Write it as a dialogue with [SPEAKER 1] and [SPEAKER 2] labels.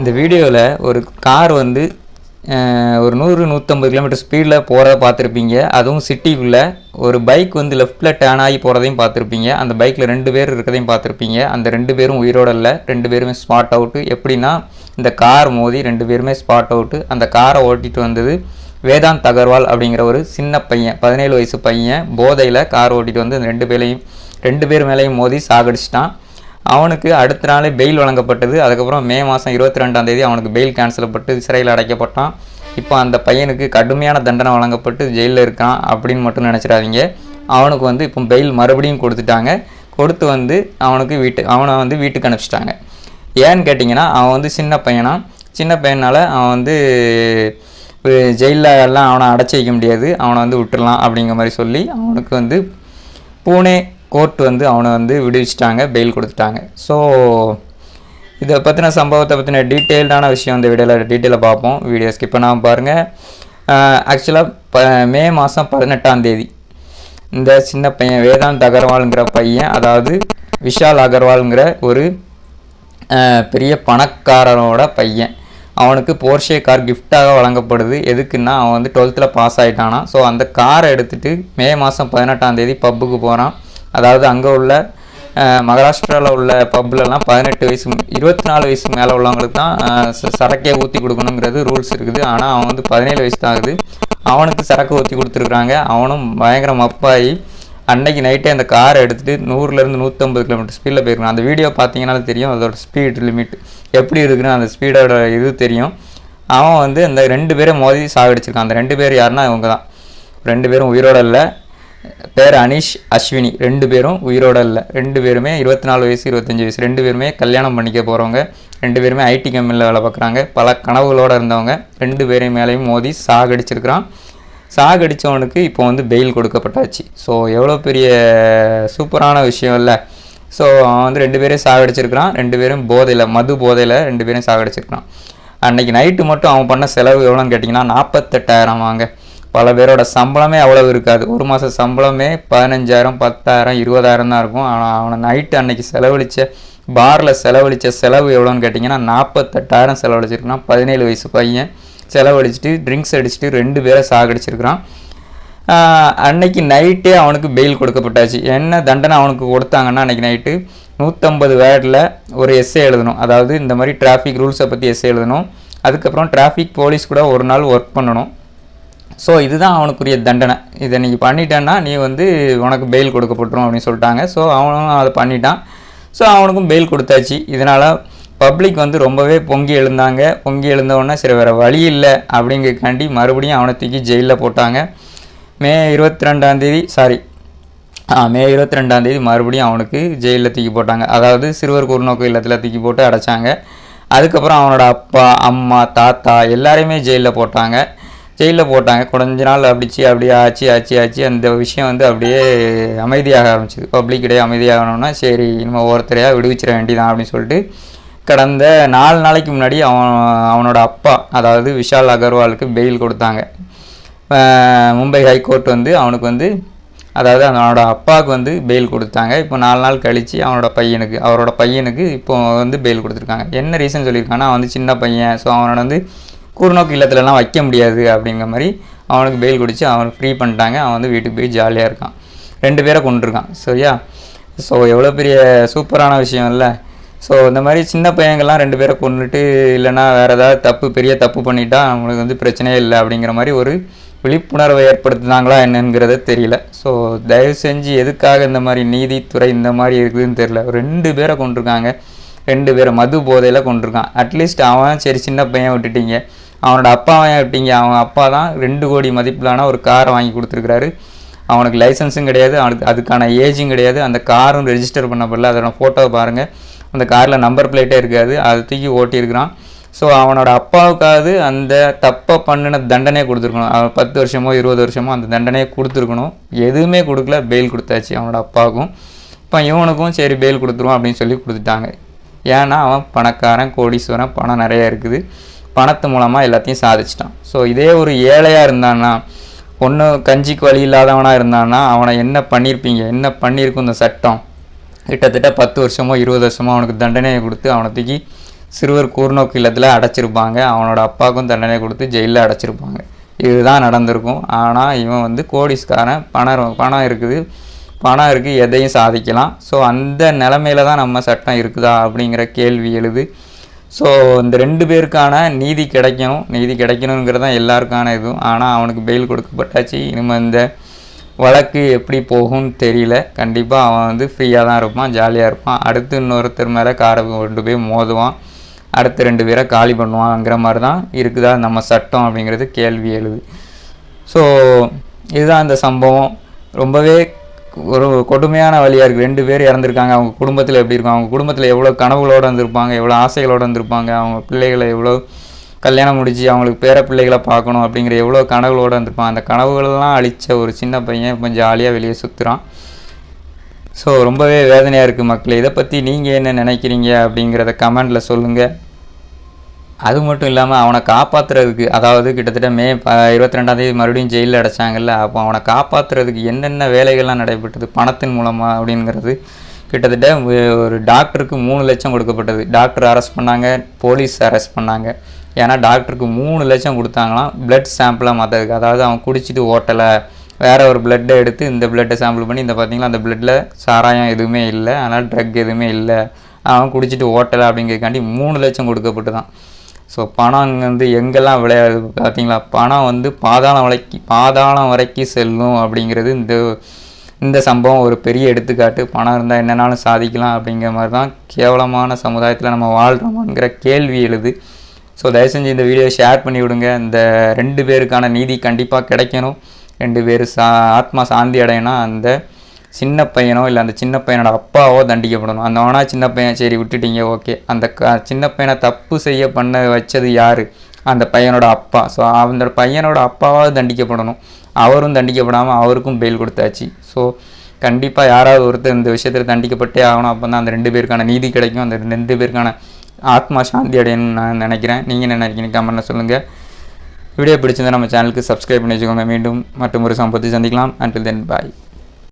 [SPEAKER 1] இந்த வீடியோவில் ஒரு கார் வந்து ஒரு நூறு நூற்றம்பது கிலோமீட்டர் ஸ்பீடில் போகிறத பார்த்துருப்பீங்க. அதுவும் சிட்டிக்குள்ளே ஒரு பைக் வந்து லெஃப்ட்டில் டேர்ன் ஆகி போகிறதையும் பார்த்துருப்பீங்க. அந்த பைக்கில் ரெண்டு பேர் இருக்கிறதையும் பார்த்துருப்பீங்க. அந்த ரெண்டு பேரும் உயிரோட இல்லை. ரெண்டு பேருமே ஸ்பாட் அவுட்டு எப்படின்னா இந்த கார் மோதி ரெண்டு பேருமே ஸ்பாட் அவுட்டு அந்த காரை ஓட்டிகிட்டு வந்தது வேதாந்த் அகர்வால் அப்படிங்கிற ஒரு சின்ன பையன் பதினேழு வயசு பையன். போதையில் கார் ஓட்டிகிட்டு வந்து அந்த ரெண்டு பேரையும் ரெண்டு பேர் மேலேயும் மோதி சாகடிச்சிட்டான். அவனுக்கு அடுத்த நாளே பெயில் வழங்கப்பட்டது. அதுக்கப்புறம் மே மாதம் இருபத்தி ரெண்டாம் தேதி அவனுக்கு பெயில் கேன்சலப்பட்டு சிறையில் அடைக்கப்பட்டான். இப்போ அந்த பையனுக்கு கடுமையான தண்டனை வழங்கப்பட்டு ஜெயிலில் இருக்கான் அப்படின்னு மட்டும் நினச்சிடாதீங்க. அவனுக்கு வந்து இப்போ பெயில் மறுபடியும் கொடுத்துட்டாங்க. கொடுத்து வந்து அவனுக்கு வீட்டு அவனை வந்து வீட்டுக்கு அனுப்பிச்சிட்டாங்க. ஏன்னு கேட்டிங்கன்னா அவன் வந்து சின்ன பையனா? சின்ன பையனால் அவன் வந்து ஜெயிலில் எல்லாம் அவனை அடைச்சி வைக்க முடியாது. அவனை வந்து விட்டுடலாம் அப்படிங்கிற மாதிரி சொல்லி அவனுக்கு வந்து பூனே கோர்ட் வந்து அவனை வந்து விடுவிச்சிட்டாங்க பெயில் கொடுத்துட்டாங்க. ஸோ இதை பற்றின சம்பவத்தை பற்றின டீட்டெயில்டான விஷயம் இந்த வீடியோவில் டீட்டெயிலாக பார்ப்போம். வீடியோ ஸ்கிப் பண்ணாமல் பாருங்கள் ஆக்சுவலாக ப மே மாதம் பதினெட்டாம் தேதி. இந்த சின்ன பையன் வேதாந்த் அகர்வாலுங்கிற பையன் அதாவது விஷால் அகர்வாலுங்கிற ஒரு பெரிய பணக்காரனோட பையன். அவனுக்கு போர்ஷே கார் கிஃப்டாக வழங்கப்படுது. எதுக்குன்னா அவன் வந்து டுவெல்த்தில் பாஸ் ஆகிட்டானா ஸோ அந்த காரை எடுத்துகிட்டு மே மாதம் பதினெட்டாம் தேதி பப்புக்கு போகிறான் அதாவது அங்கே உள்ள மகாராஷ்டிராவில் உள்ள பப்லலாம் பதினெட்டு வயசு இருபத்தி நாலு வயசு மேலே உள்ளவங்களுக்கு தான் சரக்கே ஊற்றி கொடுக்கணுங்கிறது ரூல்ஸ் இருக்குது. ஆனால் அவன் வந்து பதினேழு வயசு தான் ஆகுது. அவனுக்கு சரக்கு ஊற்றி கொடுத்துருக்குறாங்க. அவனும் பயங்கர மப்பாயி. அன்னைக்கு நைட்டே அந்த காரை எடுத்துகிட்டு நூறுலேருந்து நூற்றம்பது கிலோமீட்டர் ஸ்பீடில் போயிருக்கான். அந்த வீடியோ பார்த்தீங்கன்னாலும் தெரியும் அதோட ஸ்பீட் லிமிட் எப்படி இருக்குன்னு அந்த ஸ்பீடோட இது தெரியும். அவன் வந்து அந்த ரெண்டு பேரும் மோதி சாகடிச்சிருக்கான். அந்த ரெண்டு பேர் யாருன்னா இவங்க தான் ரெண்டு பேரும் உயிரோட இல்லை. பேர் அனீஷ் அஸ்வினி. ரெண்டு பேரும் உயிரோட இல்லை. ரெண்டு பேருமே இருபத்தி நாலு வயசு இருபத்தஞ்சி வயசு. ரெண்டு பேருமே கல்யாணம் பண்ணிக்க போகிறவங்க ரெண்டு பேருமே ஐடி கம்பெனியில் வேலை பார்க்குறாங்க. பல கனவுகளோடு இருந்தவங்க. ரெண்டு பேரையும் மேலேயும் மோதி சாகடிச்சிருக்கிறான். சாகடித்தவனுக்கு இப்போ வந்து பெயில் கொடுக்கப்பட்டாச்சு. ஸோ எவ்வளோ பெரிய சூப்பரான விஷயம் இல்லை. ஸோ அவன் வந்து ரெண்டு பேரையும் சாகடிச்சிருக்கிறான். ரெண்டு பேரும் போதையில் மது போதையில் ரெண்டு பேரும் சாகடிச்சிருக்கிறான். அன்னைக்கு நைட்டு மட்டும் அவன் பண்ண செலவு எவ்வளோன்னு கேட்டிங்கன்னா நாற்பத்தெட்டாயிரம் வாங்க. பல பேரோட சம்பளமே அவ்வளவு இருக்காது. ஒரு மாத சம்பளமே பதினஞ்சாயிரம் பத்தாயிரம் இருபதாயிரம் தான் இருக்கும். ஆனால் அவனை நைட்டு அன்னைக்கு செலவழித்த பாரில் செலவழிச்ச செலவு எவ்வளோன்னு கேட்டிங்கன்னா நாற்பத்தெட்டாயிரம் செலவழிச்சிருக்கான் பதினேழு வயசு பையன் செலவழிச்சிட்டு ட்ரிங்க்ஸ் அடிச்சுட்டு ரெண்டு பேரை சாகடிச்சிருக்கிறான். அன்னைக்கு நைட்டே அவனுக்கு பெயில் கொடுக்கப்பட்டாச்சு. என்ன தண்டனை அவனுக்கு கொடுத்தாங்கன்னா அன்னைக்கு நைட்டு நூற்றம்பது வேர்டில் ஒரு எஸ்ஸே எழுதணும். அதாவது இந்த மாதிரி டிராஃபிக் ரூல்ஸை பற்றி எஸ்ஏ எழுதணும். அதுக்கப்புறம் டிராஃபிக் போலீஸ் கூட ஒரு நாள் ஒர்க் பண்ணணும். ஸோ இதுதான் அவனுக்குரிய தண்டனை. இதை நீ பண்ணிட்டேன்னா நீ வந்து உனக்கு பெயில் கொடுக்கப்பட்டுரும் அப்படின்னு சொல்லிட்டாங்க. ஸோ அவனும் அதை பண்ணிட்டான். ஸோ அவனுக்கும் பெயில் கொடுத்தாச்சு. இதனால் பப்ளிக் வந்து ரொம்பவே பொங்கி எழுந்தாங்க. பொங்கி எழுந்தவொடனே சரி வேறு வழி இல்லை அப்படிங்கிறக்காண்டி மறுபடியும் அவனை தூக்கி ஜெயிலில் போட்டாங்க. மே இருபத்தி ரெண்டாந்தேதி சாரி மே இருபத்தி ரெண்டாந்தேதி மறுபடியும் அவனுக்கு ஜெயிலில் தூக்கி போட்டாங்க. அதாவது சிறுவர் குறுநோக்கு இல்லத்தில் தூக்கி போட்டு அடைச்சாங்க. அதுக்கப்புறம் அவனோட அப்பா அம்மா தாத்தா எல்லாரையுமே ஜெயிலில் போட்டாங்க. ஜெயிலில் போட்டாங்க. கொஞ்ச நாள் அப்படிச்சு அப்படியே ஆச்சு ஆச்சு ஆச்சு. அந்த விஷயம் வந்து அப்படியே அமைதியாக ஆரம்பிச்சிது. பப்ளிக் இடையே அமைதியாகணும்னா சரி இனிமேல் ஒருத்தரையாக விடுவிச்சிட வேண்டியதான் அப்படின்னு சொல்லிட்டு கடந்த நாலு நாளைக்கு முன்னாடி அவன் அவனோட அப்பா அதாவது விஷால் அகர்வாலுக்கு பெயில் கொடுத்தாங்க. மும்பை ஹைகோர்ட் வந்து அவனுக்கு வந்து அதாவது அவனோட அப்பாவுக்கு வந்து பெயில் கொடுத்தாங்க. இப்போ நாலு நாள் கழித்து அவனோட பையனுக்கு அவரோட பையனுக்கு இப்போ வந்து பெயில் கொடுத்துருக்காங்க. என்ன ரீசன் சொல்லியிருக்காங்கன்னா அவன் வந்து சின்ன பையன். ஸோ அவனோட வந்து கூர்நோக்கு இல்லத்துலலாம் வைக்க முடியாது அப்படிங்கிற மாதிரி அவனுக்கு பெயில் குடித்து அவனை ஃப்ரீ பண்ணிட்டாங்க. அவன் வந்து வீட்டுக்கு போய் ஜாலியாக இருக்கான். ரெண்டு பேரை கொண்டிருக்கான் சரியா? ஸோ எவ்வளோ பெரிய சூப்பரான விஷயம் இல்லை ஸோ இந்த மாதிரி சின்ன பையங்கள்லாம் ரெண்டு பேரை கொண்டுட்டு இல்லைனா வேறு ஏதாவது தப்பு பெரிய தப்பு பண்ணிட்டா அவங்களுக்கு வந்து பிரச்சனையே இல்லை அப்படிங்கிற மாதிரி ஒரு விழிப்புணர்வை ஏற்படுத்துனாங்களா என்னங்கிறத தெரியல. ஸோ தயவு செஞ்சு எதுக்காக இந்த மாதிரி நீதித்துறை இந்த மாதிரி இருக்குதுன்னு தெரியல. ரெண்டு பேரை கொண்டிருக்காங்க ரெண்டு பேரை மது போதையில் கொண்டிருக்கான் அட்லீஸ்ட் அவன் சரி சின்ன பையன் விட்டுட்டீங்க. அவனோட அப்பாவை விட்டீங்க அவன் அப்பா தான் ரெண்டு கோடி மதிப்பிலான ஒரு காரை வாங்கி கொடுத்துருக்காரு அவனுக்கு லைசன்ஸும் கிடையாது. அவனுக்கு அதுக்கான ஏஜும் கிடையாது. அந்த காரும் ரெஜிஸ்டர் பண்ணப்படல அதோட ஃபோட்டோவை பாருங்கள் அந்த காரில் நம்பர் பிளேட்டே இருக்காது. அதை தூக்கி ஓட்டியிருக்கிறான். ஸோ அவனோட அப்பாவுக்காவது அந்த தப்பை பண்ணின தண்டனையை கொடுத்துருக்கணும். அவன் பத்து வருஷமோ இருபது வருஷமோ அந்த தண்டனையை கொடுத்துருக்கணும். எதுவுமே கொடுக்கல. பெயில் கொடுத்தாச்சு அவனோட அப்பாவுக்கும். இப்போ இவனுக்கும் சரி பெயில் கொடுத்துருவோம் அப்படின்னு சொல்லி கொடுத்துட்டாங்க. ஏன்னா அவன் பணக்காரன் கோடீஸ்வரன் பணம் நிறைய இருக்குது. பணத்து மூலமாக எல்லாத்தையும் சாதிச்சிட்டான். ஸோ இதே ஒரு ஏழையாக இருந்தான்னா ஒன்று கஞ்சிக்கு வழி இல்லாதவனாக இருந்தான்னா அவனை என்ன பண்ணியிருப்பீங்க என்ன பண்ணியிருக்கும் இந்த சட்டம்? கிட்டத்தட்ட பத்து வருஷமோ இருபது வருஷமோ அவனுக்கு தண்டனையை கொடுத்து அவனை தூக்கி சிறுவர் கூர்நோக்கு இல்லத்தில் அடைச்சிருப்பாங்க. அவனோட அப்பாவுக்கும் தண்டனை கொடுத்து ஜெயிலில் அடைச்சிருப்பாங்க. இதுதான் நடந்திருக்கும். ஆனால் இவன் வந்து கோடிஸ்காரன் பணம் பணம் இருக்குது. பணம் இருக்குது எதையும் சாதிக்கலாம். ஸோ அந்த நிலமையில தான் நம்ம சட்டம் இருக்குதா அப்படிங்கிற கேள்வி எழுது. ஸோ இந்த ரெண்டு பேருக்கான நீதி கிடைக்கணும். நீதி கிடைக்கணுங்கிறது தான் எல்லாருக்கான இதுவும். ஆனால் அவனுக்கு பெயில் கொடுக்கப்பட்டாச்சு. இனிமேல் இந்த வழக்கு எப்படி போகும்னு தெரியல. கண்டிப்பாக அவன் வந்து ஃப்ரீயாக தான் இருப்பான் ஜாலியாக இருப்பான். அடுத்து இன்னொருத்தர் மேலே காரை கொண்டு போய் மோதுவான். அடுத்து ரெண்டு பேரை காலி பண்ணுவாங்கிற மாதிரி தான் இருக்குதா நம்ம சட்டம் அப்படிங்கிறது கேள்வி எழுது. ஸோ இதுதான் இந்த சம்பவம். ரொம்பவே ஒரு கொடுமையான வழியாக இருக்குது ரெண்டு பேர் இறந்துருக்காங்க. அவங்க குடும்பத்தில் எப்படி இருக்கும்? அவங்க குடும்பத்தில் எவ்வளோ கனவுகளோடு வந்திருப்பாங்க எவ்வளோ ஆசைகளோடு வந்திருப்பாங்க அவங்க பிள்ளைகளை எவ்வளோ கல்யாணம் முடிச்சு அவங்களுக்கு பேர பிள்ளைகளை பார்க்கணும் அப்படிங்கிற எவ்வளோ கனவுகளோடு வந்திருப்பாங்க அந்த கனவுகளெல்லாம் அழித்த ஒரு சின்ன பையன் இப்போ ஜாலியாக வெளியே சுற்றுறான் ஸோ ரொம்பவே வேதனையாக இருக்குது மக்களே. இதை பற்றி நீங்கள் என்ன நினைக்கிறீங்க அப்படிங்கிறத கமெண்டில் சொல்லுங்கள் அது மட்டும் இல்லாமல் அவனை காப்பாற்றுறதுக்கு அதாவது கிட்டத்தட்ட மே ப இருபத்தி ரெண்டாந்தேதி மறுபடியும் ஜெயிலில் அடைச்சாங்கல்ல அப்போ அவனை காப்பாற்றுறதுக்கு என்னென்ன வேலைகள்லாம் நடைபெற்றது பணத்தின் மூலமாக அப்படிங்கிறது கிட்டத்தட்ட ஒரு டாக்டருக்கு மூணு லட்சம் கொடுக்கப்பட்டது. டாக்டர் அரெஸ்ட் பண்ணாங்க போலீஸ் அரெஸ்ட் பண்ணாங்க. ஏன்னா டாக்டருக்கு மூணு லட்சம் கொடுத்தாங்களாம் பிளட் சாம்பிளாக மாற்றதுக்கு அதாவது அவன் குடிச்சிட்டு ஓட்டலை வேற ஒரு பிளட்டை எடுத்து இந்த பிளட்டை சாம்பிள் பண்ணி இந்த பார்த்திங்களா அந்த பிளட்டில் சாராயம் எதுவுமே இல்லை அதனால் ட்ரக் எதுவுமே இல்லை. அவன் குடிச்சிட்டு ஓட்டலை அப்படிங்கிறதுக்காண்டி மூணு லட்சம் கொடுக்கப்பட்டு தான் ஸோ பணம் அங்கே வந்து எங்கெல்லாம் விளையாது பார்த்தீங்களா? பணம் வந்து பாதாளம் வரைக்கும் பாதாளம் வரைக்கும் செல்லும் அப்படிங்கிறது இந்த இந்த சம்பவம் ஒரு பெரிய எடுத்துக்காட்டு. பணம் இருந்தால் என்னென்னாலும் சாதிக்கலாம் அப்படிங்கிற மாதிரி தான் கேவலமான சமுதாயத்தில் நம்ம வாழ்கிறோமாங்கிற கேள்வி எழுது. ஸோ தயவு செஞ்சு இந்த வீடியோ ஷேர் பண்ணி விடுங்க. இந்த ரெண்டு பேருக்கான நீதி கண்டிப்பாக கிடைக்கணும். ரெண்டு பேர் சா ஆத்மா சாந்தி அடையினா அந்த சின்ன பையனோ இல்லை அந்த சின்ன பையனோட அப்பாவோ தண்டிக்கப்படணும். அந்த அவனா சின்ன பையன் சரி விட்டுட்டீங்க ஓகே. அந்த க சின்ன பையனை தப்பு செய்ய பண்ண வச்சது யார்? அந்த பையனோட அப்பா. ஸோ அந்த பையனோட அப்பாவாவது தண்டிக்கப்படணும். அவரும் தண்டிக்கப்படாமல் அவருக்கும் பெயில் கொடுத்தாச்சு. ஸோ கண்டிப்பாக யாராவது ஒருத்தர் இந்த விஷயத்தில் தண்டிக்கப்பட்டே ஆகணும். அப்போ தான் அந்த ரெண்டு பேருக்கான நீதி கிடைக்கும். அந்த ரெண்டு பேருக்கான ஆத்மா சாந்தி அடையணும்னு நான் நினைக்கிறேன். நீங்கள் என்ன நினைக்கிறீங்க? கமெண்ட்டில் சொல்லுங்கள் வீடியோ பிடிச்சிருந்தா நம்ம சேனலுக்கு சப்ஸ்கிரைப் பண்ணி வச்சுக்கோங்க. மீண்டும் மற்றும் ஒரு சம்பவத்தை சந்திக்கலாம். அண்டில் தென் பாய்